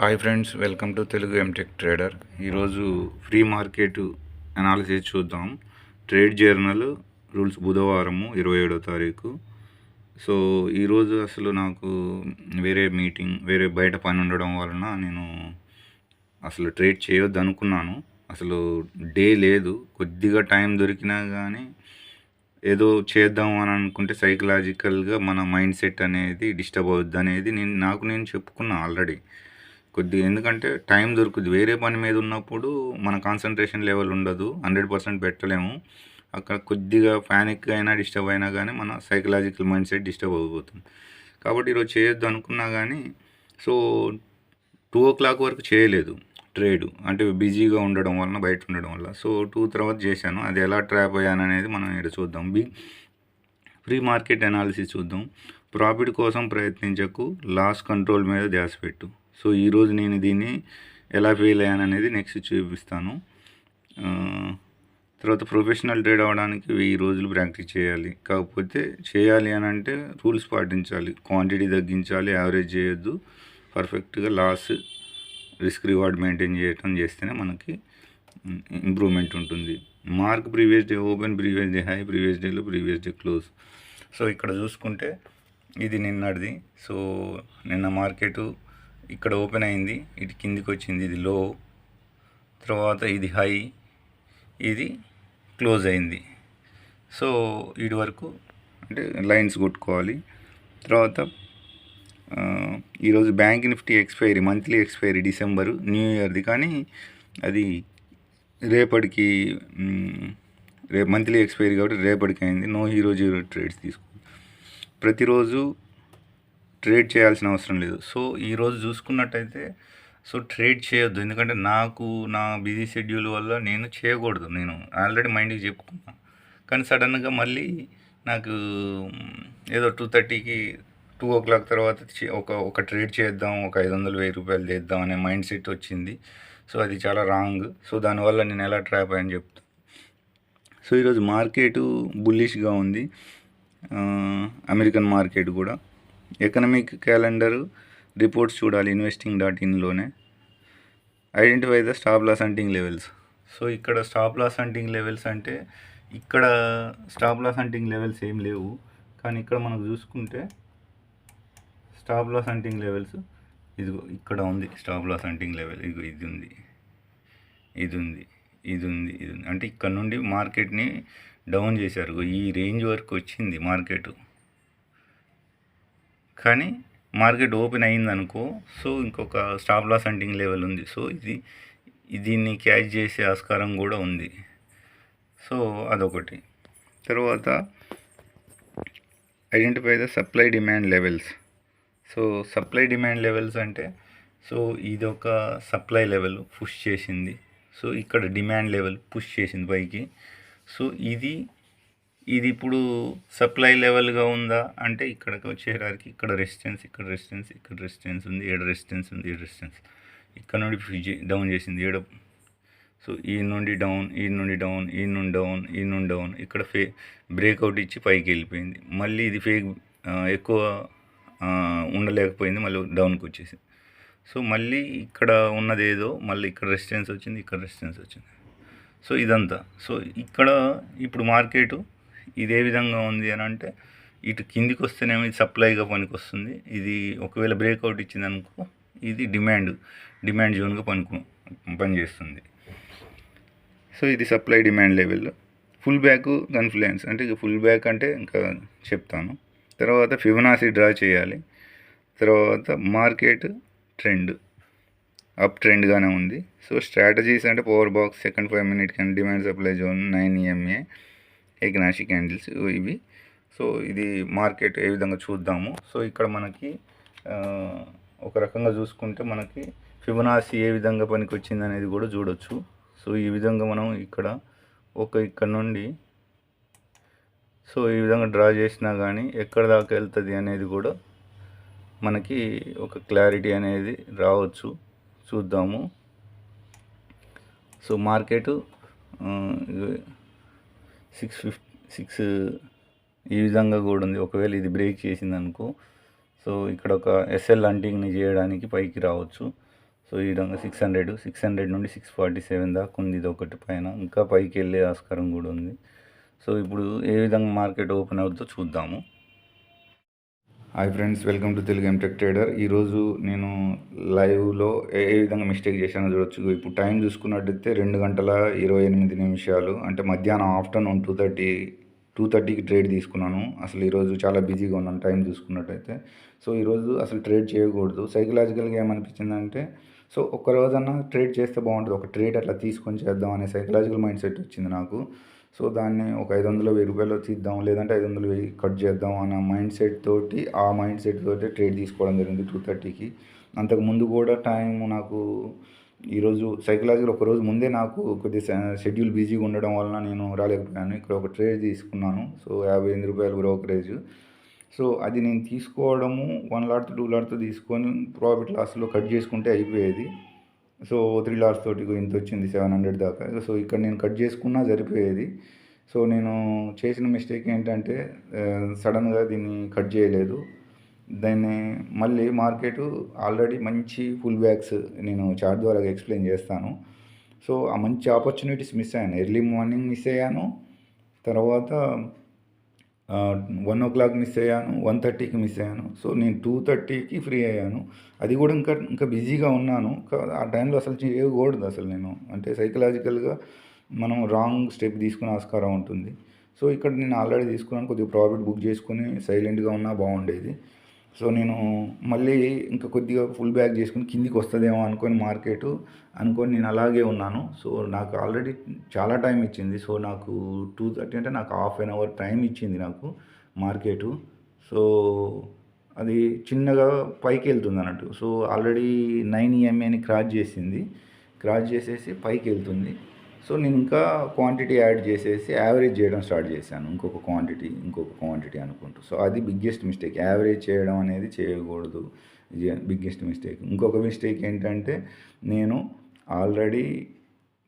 Hi friends welcome to Telugu MTech trader ఈరోజు free market analysis చూద్దాం. Trade journal rules బుధవారము ఇరవై ఏడో తారీఖు. సో ఈరోజు అసలు నాకు వేరే మీటింగ్ వేరే బయట పని ఉండడం వలన నేను అసలు ట్రేడ్ చేయొద్దు అనుకున్నాను. అసలు డే లేదు కొద్దిగా టైం దొరికినా కానీ ఏదో చేద్దాం అని అనుకుంటే సైకలాజికల్గా మన మైండ్ సెట్ అనేది డిస్టర్బ్ అవుద్ది అనేది నేను నాకు నేను చెప్పుకున్నా ఆల్రెడీ కొద్దిగా ఎందుకంటే టైం దొరుకుద్ది. వేరే పని మీద ఉన్నప్పుడు మన కాన్సన్ట్రేషన్ లెవెల్ ఉండదు. హండ్రెడ్ పర్సెంట్ పెట్టలేము. అక్కడ కొద్దిగా ప్యానిక్ అయినా డిస్టర్బ్ అయినా కానీ మన సైకలాజికల్ మైండ్ సెట్ డిస్టర్బ్ అయిపోతుంది. కాబట్టి ఈరోజు చేయొద్దు అనుకున్నా కానీ సో టూ ఓ క్లాక్ వరకు చేయలేదు ట్రేడ్. అంటే బిజీగా ఉండడం వలన బయట ఉండడం వల్ల. సో టూ తర్వాత చేశాను. అది ఎలా ట్రాప్ అయ్యాను అనేది మనం ఇక్కడ చూద్దాం. బి ఫ్రీ మార్కెట్ అనాలిసిస్ చూద్దాం. ప్రాఫిట్ కోసం ప్రయత్నించకు. లాస్ కంట్రోల్ మీద ధ్యాస పెట్టు. సో ఈరోజు నేను దీన్ని ఎలా ఫెయిల్ అయ్యాను అనేది నెక్స్ట్ చూపిస్తాను. తర్వాత ప్రొఫెషనల్ ట్రేడ్ అవ్వడానికి వెయ్యి రోజులు ప్రాక్టీస్ చేయాలి. కాకపోతే చేయాలి అని అంటే రూల్స్ పాటించాలి. క్వాంటిటీ తగ్గించాలి యావరేజ్ చేయొద్దు. పర్ఫెక్ట్గా లాస్ రిస్క్ రివార్డ్ మెయింటైన్ చేయటం చేస్తేనే మనకి ఇంప్రూవ్మెంట్ ఉంటుంది. Mark previous day open previous day high previous డేలో ప్రీవియస్ డే క్లోజ్ సో ఇక్కడ చూసుకుంటే ఇది నిన్నటిది. సో నిన్న మార్కెట్ ఇక్కడ ఓపెన్ అయింది. ఇటు కిందికి వచ్చింది. ఇది లో తర్వాత ఇది హై ఇది క్లోజ్ అయింది. సో ఇటు వరకు అంటే లైన్స్ కొట్టుకోవాలి. తర్వాత ఈరోజు Bank Nifty expiry monthly expiry December new ఇయర్ది. కానీ అది రేపటికి రేపు మంత్లీ ఎక్స్పైరీ కాబట్టి రేపటికి అయింది నో హీరో జీరో ట్రేడ్స్ తీసుకో. ప్రతిరోజు ట్రేడ్ చేయాల్సిన అవసరం లేదు. సో ఈరోజు చూసుకున్నట్టయితే సో ట్రేడ్ చేయొద్దు. ఎందుకంటే నాకు నా బిజీ షెడ్యూల్ వల్ల నేను చేయకూడదు. నేను ఆల్రెడీ మైండ్కి చెప్పుకున్నా. కానీ సడన్గా మళ్ళీ నాకు ఏదో టూ థర్టీకి టూ ఓ క్లాక్ తర్వాత ఒక ఒక ట్రేడ్ చేద్దాం ఒక ఐదు వందలు వెయ్యి రూపాయలు చేద్దాం అనే మైండ్ సెట్ వచ్చింది. సో అది చాలా రాంగ్. సో దానివల్ల నేను ఎలా ట్రాప్ అని చెప్తాను సో ఈరోజు మార్కెట్ బుల్లిష్గా ఉంది. అమెరికన్ మార్కెట్ కూడా. ఎకనమిక్ క్యాలెండర్ రిపోర్ట్స్ చూడాలి investing dot ఇన్లోనే identify the stop loss hunting levels so ఇక్కడ స్టాప్ లాస్ హంటింగ్ లెవెల్స్ అంటే ఇక్కడ స్టాప్ లాస్ హంటింగ్ లెవెల్స్ ఏం లేవు. కానీ ఇక్కడ మనకు చూసుకుంటే స్టాప్ లాస్ హంటింగ్ లెవెల్స్ ఇదిగో ఇక్కడ ఉంది. స్టాప్ లాస్ హంటింగ్ లెవెల్ ఇదిగో ఇది ఉంది. ఇది ఉంది. ఇది ఉంది. ఇది ఉంది. అంటే ఇక్కడ నుండి మార్కెట్ని డౌన్ చేశారు. ఈ రేంజ్ వరకు వచ్చింది మార్కెట్ కానీ మార్కెట్ ఓపెన్ అయింది అనుకో సో ఇంకొక స్టాప్ లాస్ హంటింగ్ లెవెల్ ఉంది. సో ఇది దీన్ని క్యాచ్ చేసే ఆస్కారం కూడా ఉంది. సో అదొకటి. తర్వాత identify the supply demand levels. So supply demand levels అంటే సో ఇది ఒక సప్లై లెవెల్ పుష్ చేసింది. సో ఇక్కడ డిమాండ్ లెవెల్ పుష్ చేసింది పైకి. సో ఇది ఇది ఇప్పుడు సప్లై లెవెల్గా ఉందా? అంటే ఇక్కడికి వచ్చేసరికి ఇక్కడ రెసిస్టెన్స్ ఇక్కడ రెసిస్టెన్స్ ఇక్కడ రెసిస్టెన్స్ ఉంది ఏడు రెసిస్టెన్స్ ఉంది ఏడు రెసిస్టెన్స్. ఇక్కడ నుండి ఫ్రిడ్జ్ డౌన్ చేసింది ఏడు. సో ఈ నుండి డౌన్ ఈ నుండి డౌన్ ఈ నుండి డౌన్ ఈ నుండి డౌన్. ఇక్కడ ఫే బ్రేక్అవుట్ ఇచ్చి పైకి వెళ్ళిపోయింది. మళ్ళీ ఇది ఫేక్ ఎక్కువ ఉండలేకపోయింది మళ్ళీ డౌన్కి వచ్చేసింది. సో మళ్ళీ ఇక్కడ ఉన్నది ఏదో మళ్ళీ ఇక్కడ రెసిస్టెన్స్ వచ్చింది ఇక్కడ రెసిస్టెన్స్ వచ్చింది. సో ఇదంతా. సో ఇక్కడ ఇప్పుడు మార్కెట్ ఇది ఏ విధంగా ఉంది అని అంటే ఇటు కిందికి వస్తేనేమో ఇది సప్లైగా పనికి వస్తుంది ఇది ఒకవేళ బ్రేక్అవుట్ ఇచ్చింది అనుకో ఇది డిమాండ్ డిమాండ్ జోన్గా పనికి పనిచేస్తుంది సో ఇది supply demand level. Full back confluence అంటే ఫుల్ బ్యాక్ అంటే ఇంకా చెప్తాను. తర్వాత ఫిబనాసి డ్రా చేయాలి. తర్వాత మార్కెట్ ట్రెండ్ అప్ ట్రెండ్గానే ఉంది. సో స్ట్రాటజీస్ అంటే power box second five minute can demand supply zone nine EMA ఎగ్నాషి candles ఇవి. సో ఇది మార్కెట్ ఏ విధంగా చూద్దాము. సో ఇక్కడ మనకి ఒక రకంగా చూసుకుంటే మనకి ఫిబనాసి ఏ విధంగా పనికి వచ్చింది అనేది కూడా చూడొచ్చు. సో ఈ విధంగా మనం ఇక్కడ ఒక ఇక్కడ నుండి సో ఈ విధంగా డ్రా చేసినా కానీ ఎక్కడ దాకా వెళ్తుంది అనేది కూడా మనకి ఒక క్లారిటీ అనేది రావచ్చు. చూద్దాము. So market six fifty six ఈ విధంగా కూడా ఉంది. ఒకవేళ ఇది బ్రేక్ చేసింది అనుకో సో ఇక్కడ ఒక ఎస్ఎల్ అంటింగ్ని చేయడానికి పైకి రావచ్చు. సో ఈ విధంగా సిక్స్ హండ్రెడ్ సిక్స్ హండ్రెడ్ నుండి సిక్స్ ఫార్టీ సెవెన్ దాకా ఉంది ఇది ఒకటి పైన. ఇంకా పైకి వెళ్ళే ఆస్కారం కూడా ఉంది. సో ఇప్పుడు ఏ విధంగా మార్కెట్ ఓపెన్ అవుతుందో చూద్దాము. Hi friends welcome to Telugu MTech trader ఈరోజు నేను లైవ్లో ఏ విధంగా మిస్టేక్ చేశానో చూడొచ్చు. ఇప్పుడు టైం చూసుకున్నట్టయితే రెండు గంటల ఇరవై ఎనిమిది నిమిషాలు అంటే మధ్యాహ్నం ఆఫ్టర్నూన్ టూ థర్టీ టూ థర్టీకి ట్రేడ్ తీసుకున్నాను. అసలు ఈరోజు చాలా బిజీగా ఉన్నాను టైం చూసుకున్నట్టయితే. సో ఈరోజు అసలు ట్రేడ్ చేయకూడదు. సైకలాజికల్గా ఏమనిపించిందంటే సో ఒక్క రోజన్నా ట్రేడ్ చేస్తే బాగుంటుంది. ఒక ట్రేడ్ అట్లా తీసుకొని చేద్దాం అనే సైకలాజికల్ మైండ్ సెట్ వచ్చింది నాకు. సో దాన్ని ఒక ఐదు వందలు వెయ్యి రూపాయలు తీద్దాం లేదంటే ఐదు వందలు వెయ్యి కట్ చేద్దాం అన్న మైండ్ సెట్ తోటి ఆ మైండ్ సెట్ తోటి ట్రేడ్ తీసుకోవడం జరిగింది టూ థర్టీకి. అంతకు ముందు కూడా టైం నాకు ఈరోజు సైకలాజికల్ ఒక రోజు ముందే నాకు కొద్దిగా షెడ్యూల్ బిజీగా ఉండడం వలన నేను రాలేకపోయాను. ఇక్కడ ఒక ట్రేడ్ తీసుకున్నాను సో యాభై ఎనిమిది రూపాయలు బ్రోకరేజ్. సో అది నేను తీసుకోవడము వన్ లాట్ టూ లాట్తో తీసుకొని ప్రాఫిట్ లాస్లో కట్ చేసుకుంటే అయిపోయేది. సో త్రీ లాట్స్ తోటి ఇంత వచ్చింది సెవెన్ హండ్రెడ్ దాకా. సో ఇక్కడ నేను కట్ చేసుకున్నా సరిపోయేది. సో నేను చేసిన మిస్టేక్ ఏంటంటే సడన్గా దీన్ని కట్ చేయలేదు. దాన్ని మళ్ళీ మార్కెట్ ఆల్రెడీ మంచి ఫుల్ బ్యాగ్స్ నేను చార్ట్ ద్వారా ఎక్స్ప్లెయిన్ చేస్తాను. సో ఆ మంచి ఆపర్చునిటీస్ మిస్ అయ్యాను. ఎర్లీ మార్నింగ్ మిస్ అయ్యాను. తర్వాత వన్ ఓ క్లాక్ మిస్ అయ్యాను వన్ థర్టీకి మిస్ అయ్యాను. సో నేను టూ థర్టీకి ఫ్రీ అయ్యాను. అది కూడా ఇంకా ఇంకా బిజీగా ఉన్నాను. ఆ టైంలో అసలు చేయకూడదు అసలు నేను. అంటే సైకలాజికల్గా మనం రాంగ్ స్టెప్ తీసుకునే ఆస్కారం ఉంటుంది. సో ఇక్కడ నేను ఆల్రెడీ తీసుకున్నాను. కొద్దిగా ప్రాఫిట్ బుక్ చేసుకుని సైలెంట్గా ఉన్నా బాగుండేది. సో నేను మళ్ళీ ఇంకా కొద్దిగా ఫుల్ బ్యాక్ చేసుకుని కిందికి వస్తుందేమో అనుకొని మార్కెట్ అనుకొని నేను అలాగే ఉన్నాను. సో నాకు ఆల్రెడీ చాలా టైం ఇచ్చింది. సో నాకు టూ థర్టీ అంటే నాకు హాఫ్ అన్ అవర్ టైం ఇచ్చింది నాకు మార్కెట్. సో అది చిన్నగా పైకి వెళ్తుంది అన్నట్టు. సో ఆల్రెడీ నైన్ ఈఎంఏని క్రాస్ చేసింది. క్రాస్ చేసేసి పైకి వెళ్తుంది. సో నేను ఇంకా క్వాంటిటీ యాడ్ చేసేసి యావరేజ్ చేయడం స్టార్ట్ చేశాను. ఇంకొక క్వాంటిటీ ఇంకొక క్వాంటిటీ అనుకుంటూ. సో అది బిగ్గెస్ట్ మిస్టేక్ యావరేజ్ చేయడం అనేది చేయకూడదు. బిగ్గెస్ట్ మిస్టేక్ ఇంకొక మిస్టేక్ ఏంటంటే నేను ఆల్రెడీ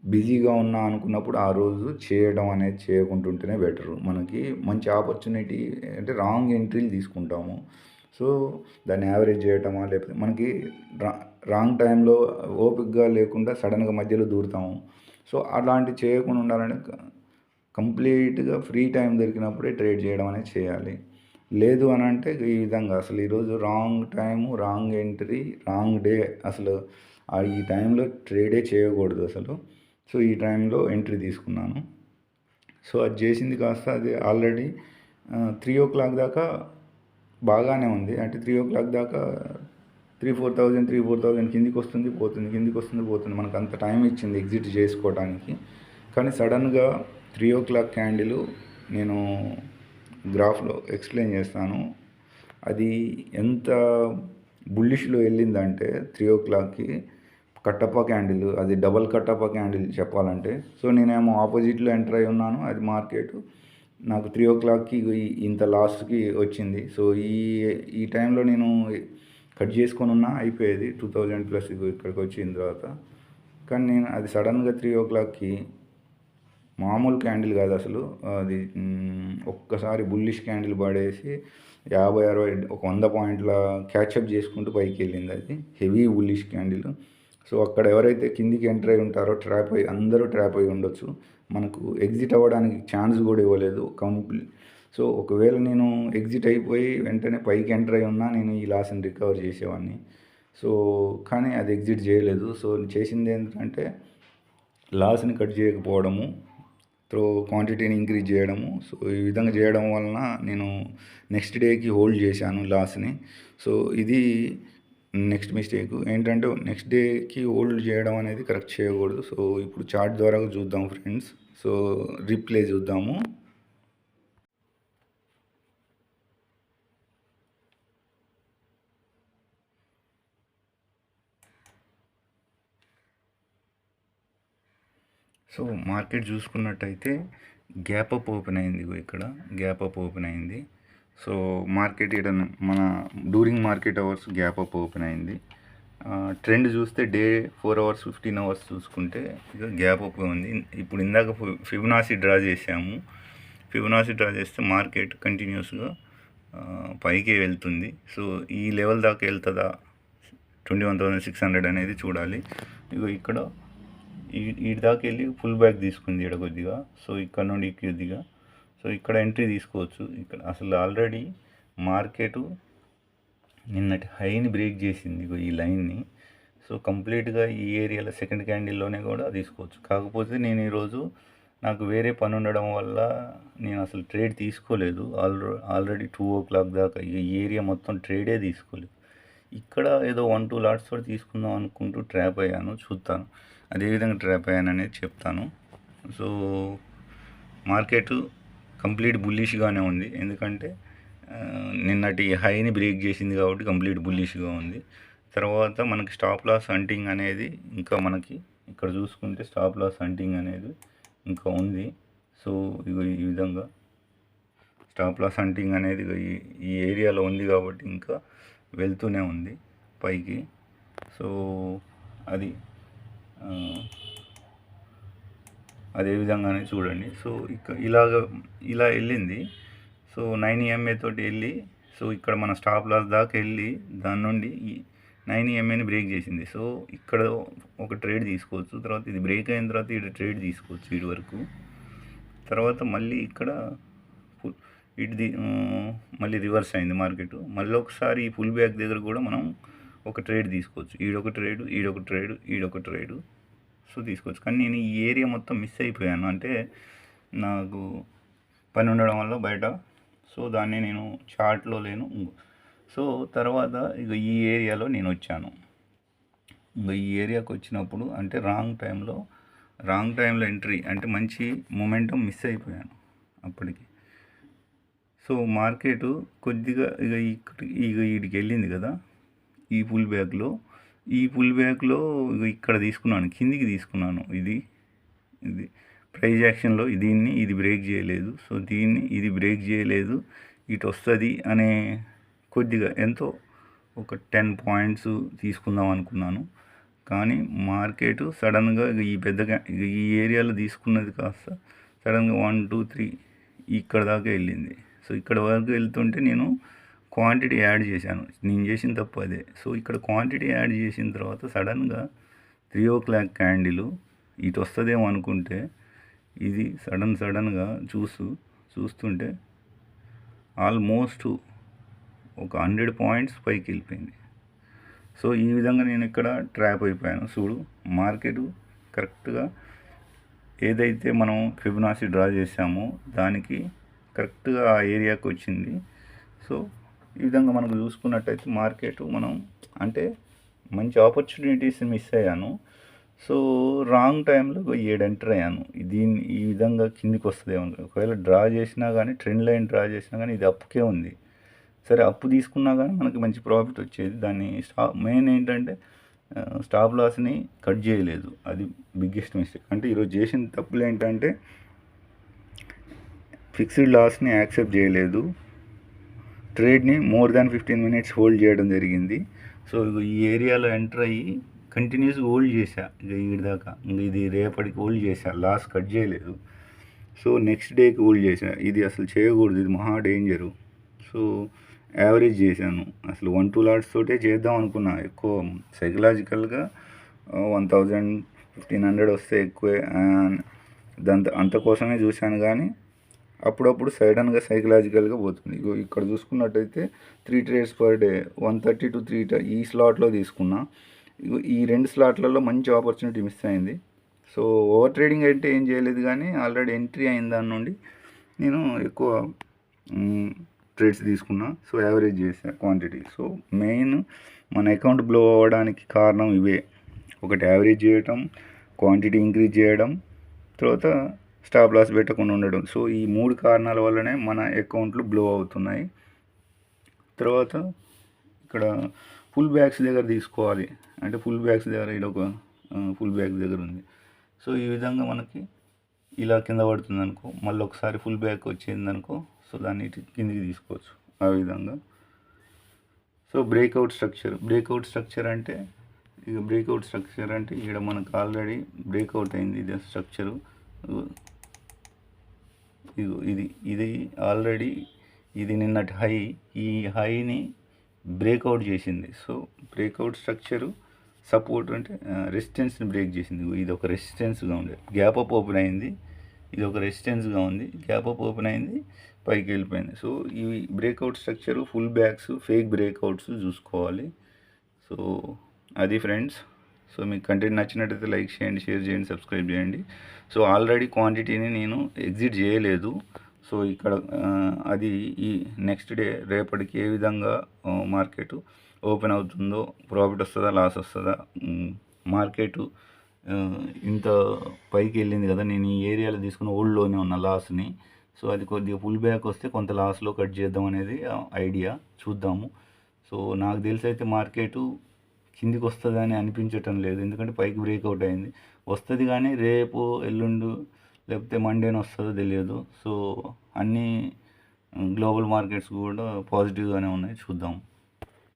బిజీగా ఉన్నా అనుకున్నప్పుడు ఆ రోజు చేయడం అనేది చేయకుంటుంటేనే బెటర్ మనకి మంచి ఆపర్చునిటీ అంటే రాంగ్ ఎంట్రీలు తీసుకుంటాము. సో దాన్ని యావరేజ్ చేయటమా లేకపోతే మనకి రా రాంగ్ టైంలో ఓపికగా లేకుండా సడన్గా మధ్యలో దూరుతాము. సో అలాంటి చేయకుండా ఉండాలంటే కంప్లీట్గా ఫ్రీ టైం దొరికినప్పుడే ట్రేడ్ చేయడం అనేది చేయాలి. లేదు అని అంటే ఈ విధంగా అసలు ఈరోజు wrong time wrong entry wrong day అసలు ఈ టైంలో ట్రేడే చేయకూడదు అసలు. సో ఈ టైంలో ఎంట్రీ తీసుకున్నాను. సో అది చేసింది కాస్త అది ఆల్రెడీ త్రీ ఓ క్లాక్ దాకా బాగానే ఉంది. అంటే త్రీ ఓ క్లాక్ దాకా three four thousand three four thousand కిందికి వస్తుంది పోతుంది కిందికి వస్తుంది పోతుంది. మనకు అంత టైం ఇచ్చింది ఎగ్జిట్ చేసుకోవడానికి కానీ సడన్గా త్రీ ఓ క్లాక్ క్యాండిల్ నేను గ్రాఫ్లో ఎక్స్ప్లెయిన్ చేస్తాను. అది ఎంత బుల్లిష్లో వెళ్ళిందంటే త్రీ ఓ క్లాక్కి కట్టప్ప క్యాండిల్ అది డబల్ కట్టప్ప క్యాండిల్ చెప్పాలంటే. సో నేనేమో ఆపోజిట్లో ఎంటర్ అయి ఉన్నాను అది మార్కెట్. నాకు త్రీ ఓ క్లాక్కి ఇంత లాస్ట్కి వచ్చింది. సో ఈ ఈ టైంలో నేను కట్ చేసుకొని ఉన్నా అయిపోయేది. టూ థౌజండ్ ప్లస్ ఇక్కడికి వచ్చిన తర్వాత. కానీ నేను అది సడన్గా త్రీ ఓ క్లాక్కి మామూలు క్యాండిల్ కాదు అసలు. అది ఒక్కసారి బుల్లిష్ క్యాండిల్ పడేసి యాభై అరవై ఒక వంద పాయింట్ల క్యాచప్ చేసుకుంటూ పైకి వెళ్ళింది అది. Heavy bullish candle. సో అక్కడ ఎవరైతే కిందికి ఎంటర్ అయి ఉంటారో ట్రాప్ అయ్యి అందరూ ట్రాప్ అయి ఉండొచ్చు. మనకు ఎగ్జిట్ అవ్వడానికి ఛాన్స్ కూడా ఇవ్వలేదు. కంప్లీట్ సో ఒకవేళ నేను ఎగ్జిట్ అయిపోయి వెంటనే పైకి ఎంటర్ అయి ఉన్నా నేను ఈ లాస్ని రికవర్ చేసేవాడిని సో కానీ అది ఎగ్జిట్ చేయలేదు. సో చేసింది ఏంటంటే లాస్ని కట్ చేయకపోవడము త్రో క్వాంటిటీని ఇంక్రీజ్ చేయడము. సో ఈ విధంగా చేయడం వలన నేను నెక్స్ట్ డేకి హోల్డ్ చేశాను లాస్ని. సో ఇది నెక్స్ట్ మిస్టేక్. ఏంటంటే నెక్స్ట్ డేకి హోల్డ్ చేయడం అనేది కరెక్ట్ చేయకూడదు. సో ఇప్పుడు చార్ట్ ద్వారా చూద్దాం ఫ్రెండ్స్. సో రిప్లే చూద్దాము. సో మార్కెట్ చూసుకున్నట్టయితే గ్యాప్ అప్ ఓపెన్ అయింది ఇక్కడ. గ్యాప్ అప్ ఓపెన్ అయింది. సో మార్కెట్ ఇక్కడ మన during market hours gap up open అయింది. ట్రెండ్ చూస్తే day four hours fifteen hours చూసుకుంటే ఇక గ్యాప్ అప్ ఉంది. ఇప్పుడు ఇందాక ఫిబనాసి డ్రా చేసాము ఫిబనాసి డ్రా చేస్తే మార్కెట్ కంటిన్యూస్గా పైకే వెళ్తుంది. సో ఈ లెవెల్ దాకా వెళ్తుందా? Twenty one thousand six hundred అనేది చూడాలి. ఇగో ఇక్కడ ఈ- దాకా వెళ్ళి ఫుల్ బ్యాక్ తీసుకుంది ఇక్కడ కొద్దిగా. సో ఇక్కడ నుండి కొద్దిగా. సో ఇక్కడ ఎంట్రీ తీసుకోవచ్చు. ఇక్కడ అసలు ఆల్రెడీ మార్కెట్ నిన్నటి హైని బ్రేక్ చేసింది ఈ లైన్ని సో కంప్లీట్గా ఈ ఏరియాలో సెకండ్ క్యాండిల్లోనే కూడా తీసుకోవచ్చు. కాకపోతే నేను ఈరోజు నాకు వేరే పని ఉండడం వల్ల నేను అసలు ట్రేడ్ తీసుకోలేదు. Already already two o'clock దాకా ఈ ఏరియా మొత్తం ట్రేడే తీసుకోలేదు. ఇక్కడ ఏదో వన్ టూ లాట్స్ కూడా తీసుకుందాం అనుకుంటూ ట్రాప్ అయ్యాను చూస్తాను అదేవిధంగా ట్రాప్ అయ్యాను అనేది చెప్తాను సో మార్కెట్ కంప్లీట్ బుల్లిష్గానే ఉంది. ఎందుకంటే నిన్నటి హైని బ్రేక్ చేసింది కాబట్టి కంప్లీట్ బుల్లిష్గా ఉంది. తర్వాత మనకి స్టాప్ లాస్ హంటింగ్ అనేది ఇంకా మనకి ఇక్కడ చూసుకుంటే స్టాప్ లాస్ హంటింగ్ అనేది ఇంకా ఉంది. సో ఇగో ఈ విధంగా స్టాప్ లాస్ హంటింగ్ అనేది ఈ ఈ ఏరియాలో ఉంది కాబట్టి ఇంకా వెళ్తూనే ఉంది పైకి. సో అది అదే విధంగానే చూడండి. సో ఇక ఇలాగ ఇలా వెళ్ళింది. సో నైన్ ఈఎంఏ తోటి వెళ్ళి సో ఇక్కడ మన స్టాప్ లాస్ దాకా వెళ్ళి దాని నుండి నైన్ ఈఎంఏని బ్రేక్ చేసింది. సో ఇక్కడ ఒక ట్రేడ్ తీసుకోవచ్చు. తర్వాత ఇది బ్రేక్ అయిన తర్వాత ఇటు ట్రేడ్ తీసుకోవచ్చు ఇటు వరకు. తర్వాత మళ్ళీ ఇక్కడ ఇటు ది- మళ్ళీ రివర్స్ అయింది మార్కెట్. మళ్ళీ ఒకసారి ఈ ఫుల్ బ్యాక్ దగ్గర కూడా మనం ఒక ట్రేడ్ తీసుకోవచ్చు. ఈడొక ట్రేడ్ ఈడొక ట్రేడ్ ఈడొక ట్రేడ్. సో తీసుకోవచ్చు. కానీ నేను ఈ ఏరియా మొత్తం మిస్ అయిపోయాను. అంటే నాకు పని ఉండడం వల్ల బయట. సో దాన్ని నేను చార్ట్లో లేను. సో తర్వాత ఇక ఈ ఏరియాలో నేను వచ్చాను. ఇక ఈ ఏరియాకి వచ్చినప్పుడు అంటే రాంగ్ టైంలో రాంగ్ టైంలో ఎంట్రీ అంటే మంచి మొమెంటం మిస్ అయిపోయాను అప్పటికి. సో మార్కెట్ కొద్దిగా ఇక ఇక వీడికి వెళ్ళింది కదా ఈ పుల్ బ్యాక్లో ఈ పుల్ బ్యాక్లో ఇక ఇక్కడ తీసుకున్నాను కిందికి తీసుకున్నాను ఇది. ఇది ప్రైజ్ యాక్షన్లో దీన్ని ఇది బ్రేక్ చేయలేదు. సో దీన్ని ఇది బ్రేక్ చేయలేదు. ఇటు వస్తుంది అనే కొద్దిగా ఎంతో ఒక టెన్ పాయింట్స్ తీసుకుందాం అనుకున్నాను. కానీ మార్కెట్ సడన్గా ఇక ఈ పెద్దగా ఈ ఏరియాలో తీసుకున్నది కాస్త సడన్గా వన్ టూ త్రీ ఇక్కడ దాకా వెళ్ళింది. సో ఇక్కడ వరకు వెళ్తుంటే నేను క్వాంటిటీ యాడ్ చేశాను. నేను చేసిన తప్పు అదే. సో ఇక్కడ క్వాంటిటీ యాడ్ చేసిన తర్వాత సడన్గా త్రీ ఓ క్లాక్ క్యాండిల్ ఇటు వస్తుందేమో అనుకుంటే ఇది సడన్ సడన్గా చూస్తూ చూస్తుంటే ఆల్మోస్ట్ ఒక హండ్రెడ్ పాయింట్స్ పైకి వెళ్ళిపోయింది. సో ఈ విధంగా నేను ఇక్కడ ట్రాప్ అయిపోయాను. చూడు మార్కెట్ కరెక్ట్గా ఏదైతే మనం ఫిబనాసి డ్రా చేసామో దానికి కరెక్ట్గా ఆ ఏరియాకి వచ్చింది. సో ఈ విధంగా మనకు చూసుకున్నట్టయితే మార్కెట్ మనం అంటే మంచి ఆపర్చునిటీస్ మిస్ అయ్యాను. సో రాంగ్ టైంలో ఏడు ఎంటర్ అయ్యాను. దీన్ని ఈ విధంగా కిందికి వస్తుంది ఒకవేళ డ్రా చేసినా కానీ ట్రెండ్ లైన్ డ్రా చేసినా కానీ ఇది అప్పుకే ఉంది. సరే అప్పు తీసుకున్నా కానీ మనకి మంచి ప్రాఫిట్ వచ్చేది. దాన్ని స్టా మెయిన్ ఏంటంటే స్టాప్ లాస్ని కట్ చేయలేదు. అది బిగ్గెస్ట్ మిస్టేక్. అంటే ఈరోజు చేసిన తప్పులు ఏంటంటే ఫిక్స్డ్ లాస్ని యాక్సెప్ట్ చేయలేదు. ట్రేడ్ని more than fifteen minutes hold చేయడం జరిగింది. సో ఈ ఏరియాలో ఎంటర్ అయ్యి కంటిన్యూస్ హోల్డ్ చేశా. ఇక ఈడి దాకా. ఇంక ఇది రేపటికి హోల్డ్ చేశా. లాస్ కట్ చేయలేదు. సో నెక్స్ట్ డేకి హోల్డ్ చేశా. ఇది అసలు చేయకూడదు. ఇది మహా డేంజరు. సో యావరేజ్ చేశాను. అసలు వన్ టూ లాట్స్ తోటే చేద్దాం అనుకున్నా. ఎక్కువ సైకలాజికల్గా వన్ థౌజండ్ ఫిఫ్టీన్ హండ్రెడ్ వస్తే ఎక్కువే. దాంతో అంత కోసమే చూశాను. కానీ అప్పుడప్పుడు సడన్గా సైకలాజికల్గా పోతుంది. ఇగో ఇక్కడ చూసుకున్నట్టయితే three trades per day one thirty to three ఈ స్లాట్లో తీసుకున్నా. ఇగో ఈ రెండు స్లాట్లలో మంచి ఆపర్చునిటీ మిస్ అయింది. సో ఓవర్ ట్రేడింగ్ అయితే ఏం చేయలేదు కానీ ఆల్రెడీ ఎంట్రీ అయిన దాని నుండి నేను ఎక్కువ ట్రేడ్స్ తీసుకున్నా. సో యావరేజ్ చేసా క్వాంటిటీ సో మెయిన్ మన అకౌంట్ బ్లో అవ్వడానికి కారణం ఇవే. ఒకటి యావరేజ్ చేయటం క్వాంటిటీ ఇంక్రీజ్ చేయడం తర్వాత స్టాప్ లాస్ పెట్టకుండా ఉండడం. సో ఈ మూడు కారణాల వల్లనే మన అకౌంట్లు బ్లో అవుతున్నాయి. తర్వాత ఇక్కడ ఫుల్ బ్యాగ్స్ దగ్గర తీసుకోవాలి. అంటే ఫుల్ బ్యాగ్స్ దగ్గర ఇది ఒక ఫుల్ బ్యాగ్ దగ్గర ఉంది. సో ఈ విధంగా మనకి ఇలా కింద పడుతుంది అనుకో మళ్ళీ ఒకసారి ఫుల్ బ్యాక్ వచ్చింది అనుకో సో దాన్ని కిందికి తీసుకోవచ్చు ఆ విధంగా. So breakout structure breakout structure అంటే ఇక బ్రేక్అవుట్ స్ట్రక్చర్ అంటే ఇక్కడ మనకు ఆల్రెడీ బ్రేక్అవుట్ అయింది ఇది స్ట్రక్చరు. ఇది ఇది ఆల్రెడీ ఇది నిన్నటి హై ఈ హైని బ్రేక్అవుట్ చేసింది. సో బ్రేక్అవుట్ స్ట్రక్చరు సపోర్ట్ అంటే రెసిస్టెన్స్ని బ్రేక్ చేసింది. ఇది ఒక రెసిస్టెన్స్గా ఉండే గ్యాప్ అప్ ఓపెన్ అయింది. ఇది ఒక రెసిస్టెన్స్గా ఉంది. గ్యాప్ అప్ ఓపెన్ అయింది. పైకి వెళ్ళిపోయింది. సో ఈ breakout structure pullbacks fake breakouts చూసుకోవాలి. సో అది ఫ్రెండ్స్ సో మీకు కంటెంట్ నచ్చినట్టయితే లైక్ చేయండి షేర్ చేయండి సబ్స్క్రైబ్ చేయండి. సో ఆల్రెడీ క్వాంటిటీని నేను ఎగ్జిట్ చేయలేదు. సో ఇక్కడ అది ఈ నెక్స్ట్ డే రేపటికి ఏ విధంగా మార్కెట్ ఓపెన్ అవుతుందో ప్రాఫిట్ వస్తుందా లాస్ వస్తుందా మార్కెట్ ఇంత పైకి వెళ్ళింది కదా నేను ఈ ఏరియాలో తీసుకున్న ఓల్డ్లోనే ఉన్న లాస్ని. సో అది కొద్దిగా ఫుల్ బ్యాక్ వస్తే కొంత లాస్లో కట్ చేద్దాం అనేది ఐడియా చూద్దాము. సో నాకు తెలిసి అయితే మార్కెట్ కిందికి వస్తుందని అనిపించటం లేదు. ఎందుకంటే పైకి బ్రేక్అవుట్ అయింది. వస్తుంది కానీ రేపు ఎల్లుండు లేకపోతే మండేన వస్తుందో తెలియదు. సో అన్నీ గ్లోబల్ మార్కెట్స్ కూడా పాజిటివ్గానే ఉన్నాయి. చూద్దాం.